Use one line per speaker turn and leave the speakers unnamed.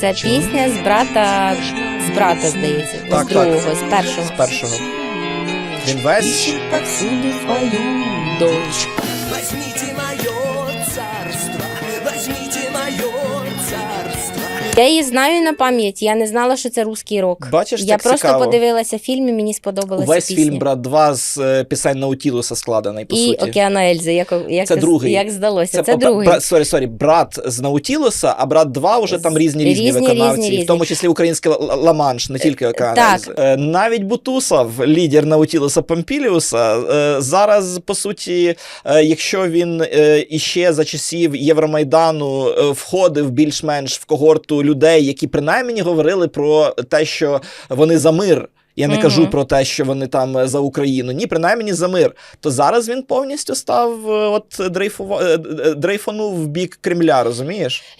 Це пісня з брата, з брата, здається,
Так,
з
так.
другого, з першого.
З першого. Він весь.
Повсюди свою дочь. Я її знаю на пам'ять, я не знала, що це русський рок.
Бачиш,
я
так
просто
цікаво.
подивилася фільм і мені сподобалася
Весь
пісня.
фільм Брат 2 з е, пісень Наутілуса складений, по
і
суті.
Океана Ельзи, як, як,
Це другий.
як здалося. Це,
бра-
другий.
бра- сорі, сорі, брат з Наутілуса, а брат 2 вже там різні різні,
Різні,
виконавці,
різні,
і в тому числі українське Ла- Ла-Манш, не тільки Океан.
так.
Ельзи. Е, Навіть Бутусов, лідер Наутілуса Помпіліуса, е, зараз, по суті, е, якщо він е, іще за часів Євромайдану е, входив більш-менш в когорту людей, які принаймні говорили про те, що вони за мир. Я не
Мгм.
кажу про те, що вони там е, за Україну. Ні, принаймні за мир. То зараз він повністю став е, от дрейфував е, дрейфанув в бік Кремля, розумієш?